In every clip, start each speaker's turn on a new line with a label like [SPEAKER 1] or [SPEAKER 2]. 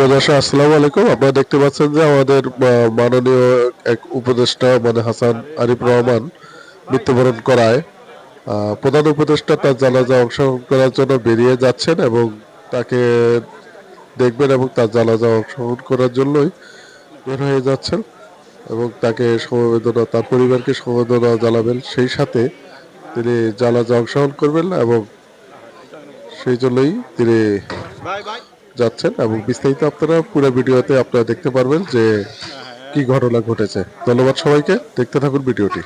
[SPEAKER 1] প্রিয় আসসালামু আলাইকুম। আপনারা দেখতে পাচ্ছেন যে আমাদের মাননীয় এক উপদেষ্টা মানে হাসান আরিফ রহমান মৃত্যুবরণ করায়। প্রধান উপদেষ্টা তার জানাজা অংশগ্রহণ করার জন্য বেরিয়ে যাচ্ছেন এবং তাকে দেখবেন এবং তার জানাজা অংশগ্রহণ করার জন্যই বের হয়ে যাচ্ছেন এবং তাকে সমবেদনা, তার পরিবারকে সমবেদনা জানাবেন। সেই সাথে তিনি জানাজা অংশগ্রহণ করবেন এবং সেই জন্যই তিনি যাচ্ছেন এবং বিস্তারিত আপনারা পুরো ভিডিওতে আপনারা দেখতে পারবেন যে কি ঘটনা ঘটেছে। ধন্যবাদ সবাইকে। দেখতে থাকুন ভিডিওটি।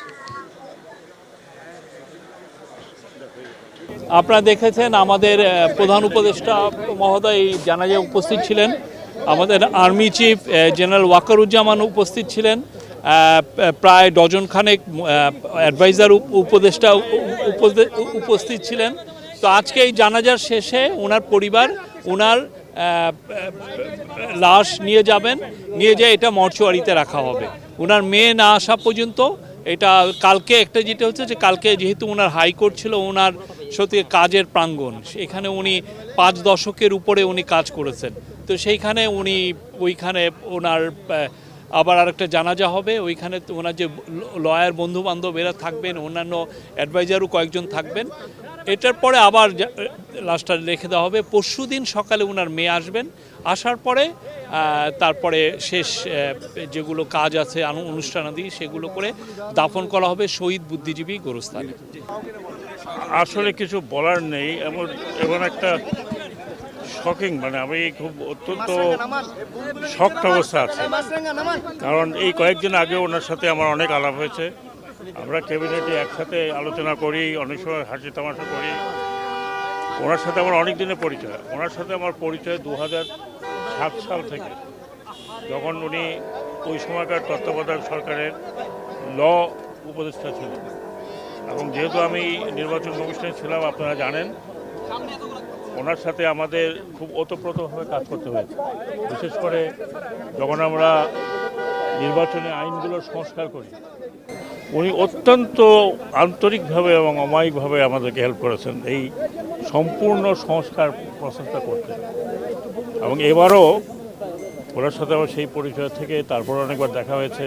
[SPEAKER 2] আপনারা দেখেছেন আমাদের প্রধান উপদেষ্টা মহোদয় এই জানাজায় উপস্থিত ছিলেন। আমাদের আর্মি চিফ জেনারেল ওয়াকারুজ্জামান উপস্থিত ছিলেন। প্রায় ডজন খানেক অ্যাডভাইজার উপদেষ্টা উপ- উপস্থিত ছিলেন। তো আজকে এই জানাজার শেষে ওনার পরিবার, ওনার লাশ নিয়ে যাবেন। নিয়ে যেয়ে এটা মর্চুয়ারিতে রাখা হবে। ওনার মেয়ে না আসা পর্যন্ত এটা কালকে একটা যেটা হচ্ছে যে কালকে যেহেতু ওনার হাইকোর্ট ছিল ওনার সত্যি কাজের প্রাঙ্গণ। এখানে উনি পাঁচ দশকের উপরে উনি কাজ করেছেন। তো সেইখানে উনি ওইখানে ওনার আবার আরেকটা জানাজা হবে, ওইখানে ওনার যে লয়ার বন্ধু বান্ধব এরা থাকবেন, অন্যান্য অ্যাডভাইজারও কয়েকজন থাকবেন। এটার পরে আবার লাশটা রেখে দেওয়া হবে পরশু দিন সকালে ওনার মেয়ে আসবেন, আসার পরে তারপরে শেষ যেগুলো কাজ আছে অনুষ্ঠানাদি, সেগুলো করে দাফন করা হবে শহীদ বুদ্ধিজীবী গোরস্থানে।
[SPEAKER 3] আসলে কিছু বলার নেই, এমন এমন একটা শকিং মানে আমি খুব অত্যন্ত শক্ত অবস্থা আছে। কারণ এই কয়েকদিন আগে ওনার সাথে আমার অনেক আলাপ হয়েছে। আমরা ক্যাবিনেটে একসাথে আলোচনা করি অনেক সময় হাসি তামাশা করি। ওনার সাথে আমার অনেক দিনের পরিচয়। ওনার সাথে আমার পরিচয় দু হাজার সাত সাল থেকে। যখন উনি ওই সময়কার তত্ত্বাবধায়ক সরকারের ল উপদেষ্টা ছিলেন। এবং যেহেতু আমি নির্বাচন কমিশনে ছিলাম আপনারা জানেন। ওনার সাথে আমাদের খুব ওতপ্রোতভাবে কাজ করতে হয়েছে। বিশেষ করে যখন আমরা নির্বাচনী আইনগুলোর সংস্কার করি, উনি অত্যন্ত আন্তরিকভাবে এবং অমায়িকভাবে আমাদেরকে হেল্প করেছেন এই সম্পূর্ণ সংস্কার প্রসেসটা করতে। এবং এবারও ওনার সাথে আমার সেই পরিচয় থেকে তারপর অনেকবার দেখা হয়েছে,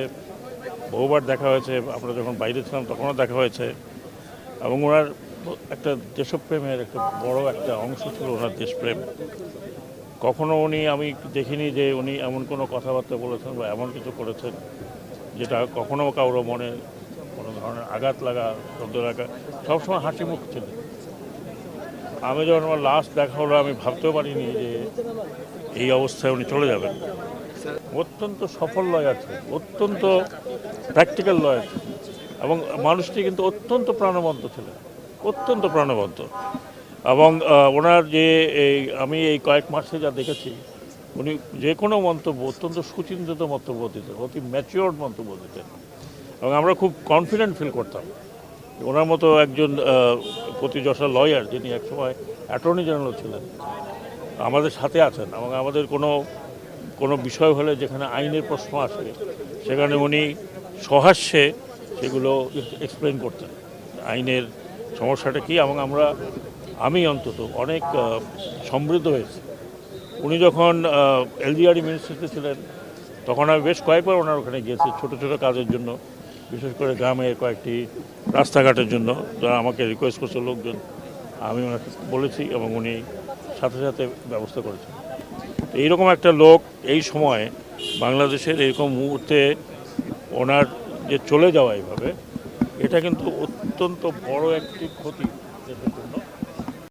[SPEAKER 3] বহুবার দেখা হয়েছে। আমরা যখন বাইরে ছিলাম তখনও দেখা হয়েছে। এবং ওনার একটা দেশপ্রেমের একটা বড় একটা অংশ ছিল ওনার দেশপ্রেম। কখনো উনি, আমি দেখিনি যে উনি এমন কোনো কথাবার্তা বলেছেন বা এমন কিছু করেছেন যেটা কখনো কারোর মনে কোনো ধরনের আঘাত লাগা শব্দ লাগা, সবসময় হাসি মুখ ছিল। আমি যখন আমার লাস্ট দেখা হলো, আমি ভাবতেও পারিনি যে এই অবস্থায় উনি চলে যাবেন। অত্যন্ত সফল লয়ার ছিলেন, অত্যন্ত প্র্যাকটিক্যাল লয়ার এবং মানুষটি কিন্তু অত্যন্ত প্রাণবন্ত ছিলেন। অত্যন্ত প্রাণবন্ত। এবং ওনার যে এই, আমি এই কয়েক মাসে যা দেখেছি, উনি যে কোনো মন্তব্য, অত্যন্ত সুচিন্তিত মন্তব্য দিতেন, অতি ম্যাচিওর্ড মন্তব্য দিতেন। এবং আমরা খুব কনফিডেন্ট ফিল করতাম। ওনার মতো একজন প্রতিযশা লয়ার যিনি একসময় অ্যাটর্নি জেনারেল ছিলেন, আমাদের সাথে আছেন। এবং আমাদের কোনো কোনো বিষয় হলে যেখানে আইনের প্রশ্ন আসে, সেখানে উনি সহাস্যে সেগুলো এক্সপ্লেন করতেন। আইনের সমস্যাটা কী? এবং আমরা, আমি অন্তত অনেক সমৃদ্ধ হয়েছি। উনি যখন এলজিআরই মিনিস্ট্রিতে ছিলেন, তখন আমি বেশ কয়েকবার ওনার ওখানে গিয়েছি ছোট ছোট কাজের জন্য, বিশেষ করে গ্রামের কয়েকটি রাস্তাঘাটের জন্য। যারা আমাকে রিকোয়েস্ট করছে লোকজন, আমি ওনাকে বলেছি এবং উনি সাথে সাথে ব্যবস্থা করেছেন। এইরকম একটা লোক এই সময় বাংলাদেশের এরকম মুহূর্তে ওনার যে চলে যাওয়া এইভাবে এটা কিন্তু অত্যন্ত বড় একটি ক্ষতি।